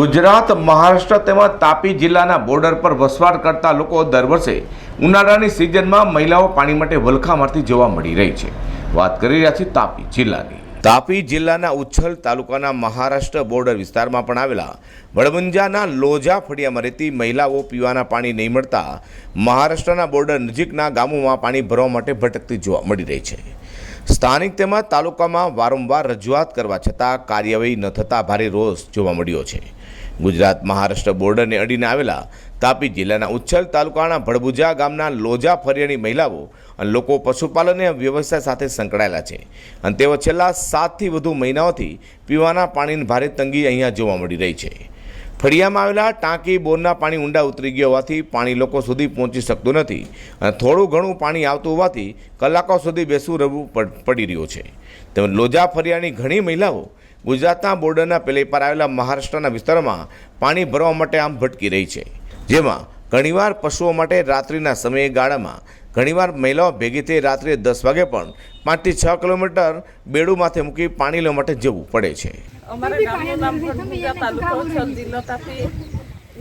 ગુજરાત, મહારાષ્ટ્ર તેમજ તાપી જિલ્લાના બોર્ડર પર વસવાટ કરતા લોકો દર વર્ષે ઉનાળાની સિઝનમાં મહિલાઓ પાણી માટે વલખા મારતી જોવા મળી રહી છે. વાત કરી રહ્યા છીએ તાપી જિલ્લાની. તાપી જિલ્લાના ઉચ્છલ તાલુકાના મહારાષ્ટ્ર બોર્ડર વિસ્તારમાં પણ આવેલા વડબંજાના લોજા ફળિયામાં રહેતી મહિલાઓ પીવાના પાણી નહીં મળતા મહારાષ્ટ્રના બોર્ડર નજીકના ગામોમાં પાણી ભરવા માટે ભટકતી જોવા મળી રહી છે. સ્થાનિક તેમજ તાલુકામાં વારંવાર રજૂઆત કરવા છતાં કાર્યવાહી ન થતાં ભારે રોષ જોવા મળ્યો છે. ગુજરાત મહારાષ્ટ્ર બોર્ડરને અડીને આવેલા તાપી જિલ્લાના ઉચ્છલ તાલુકાના ભડભુજા ગામના લોજા ફરિયાની મહિલાઓ અને લોકો પશુપાલન વ્યવસાય સાથે સંકળાયેલા છે. અને તેઓ છેલ્લા સાતથી વધુ મહિનાઓથી પીવાના પાણીની ભારે તંગી અહીંયા જોવા મળી રહી છે. ફળિયામાં આવેલા ટાંકી બોરના પાણી ઊંડા ઉતરી ગયા હોવાથી પાણી લોકો સુધી પહોંચી શકતું નથી અને થોડું ઘણું પાણી આવતું હોવાથી કલાકો સુધી બેસવું રહેવું પડ- રહ્યું છે. તેમજ લોજા ફરિયાની ઘણી મહિલાઓ ગુજરાતના બોર્ડરના પેલે પર આવેલા મહારાષ્ટ્રના વિસ્તારમાં પાણી ભરવા માટે આમ ભટકી રહી છે. જેમાં ઘણીવાર પશુઓ માટે રાત્રિના સમયગાળામાં ઘણીવાર મહિલાઓ ભેગી થઈ રાત્રે દસ વાગે પણ પાંચથી છ કિલોમીટર બેડું માથે મૂકી પાણી લેવા માટે જવું પડે છે.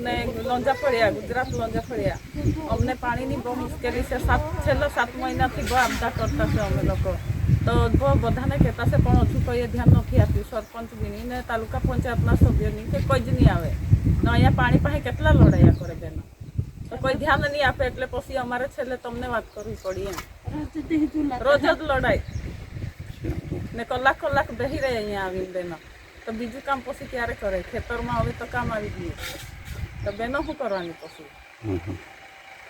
ને લોંજા ફળિયા ગુજરાત લોંજા ફળિયા. અમને પાણીની બહુ મુશ્કેલી છે. સાત છેલ્લા સાત મહિનાથી બહુ આપદા કરતા છે અમે લોકો. તો બહુ બધાને કહેતા છે પણ હજુ કોઈએ ધ્યાન નથી આપ્યું. સરપંચ બીની ને તાલુકા પંચાયતના સભ્યોની કે કોઈ જ નહીં આવે. ને અહીંયા પાણી પાસે કેટલા લડાયા કરે બેનો? તો કોઈ ધ્યાન નહીં આપે એટલે પછી અમારે છેલ્લે તમને વાત કરવી પડી એમ. રોજ જ લડાઈ. ને કલાક કલાક બેહી રહે અહીંયા આવીને બેનો. તો બીજું કામ પછી ક્યારે કરે? ખેતરમાં હવે તો કામ આવી ગયું તો બેનો શું કરવાની પછી?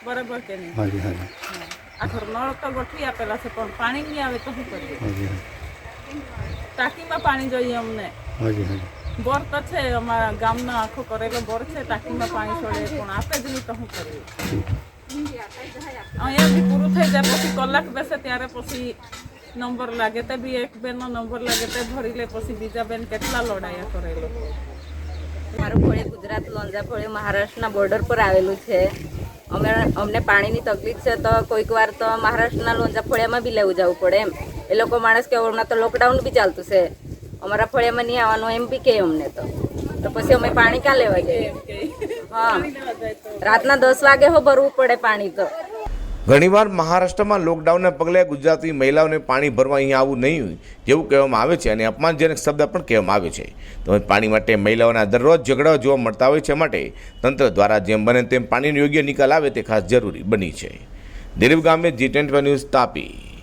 બરાબર કે નહીં? હાજી હાજી. હા. આ ઘર નળ તો ગોઠવી આપેલા છે પણ પાણી નહીં આવે તો શું કરીએ? ટાંકીમાં પાણી જોઈએ અમને. હાજી હાજી બોર તો છે અમારા ગામનો આખો કરેલો બોર છે ટાંકીમાં પાણી છોડે પણ આપે જ નહીં તો શું કરીએ અહીંયા બી પૂરું થઈ જાય પછી કલાક બેસે ત્યારે પછી નંબર લાગે તે બી એક બેનનો નંબર લાગે તે ભરી લે પછી બીજા બેન કેટલા લડાયા કરેલો મારું ફળે ગુજરાત લોંજા ફળે મહારાષ્ટ્રના બોર્ડર પર આવેલું છે અમે અમને પાણીની તકલીફ છે તો કોઈક વાર તો મહારાષ્ટ્રના લોંજા ફળિયામાં બી લેવું જવું પડે એમ એ લોકો માણસ કે હમણાં તો લોકડાઉન બી ચાલતું છે અમારા ફળિયામાં નહીં આવવાનું એમ બી કહે અમને તો. તો પછી અમે પાણી ક્યાં લેવા જઈએ? હા. રાતના દસ વાગે હો ભરવું પડે પાણી તો. ઘણીવાર મહારાષ્ટ્રમાં લોકડાઉનના પગલે ગુજરાતી મહિલાઓને પાણી ભરવા અહીંયા આવવું નહીં જેવું કહેવામાં આવે છે અને અપમાનજનક શબ્દ પણ કહેવામાં આવે છે. તો પાણી માટે મહિલાઓના દરરોજ ઝઘડાઓ જોવા મળતા હોય છે માટે તંત્ર દ્વારા જેમ બને તેમ પાણીનો યોગ્ય નિકાલ આવે તે ખાસ જરૂરી બની છે. દિલીપ ગામે જી ટ્વેન્ટી ન્યૂઝ તાપી.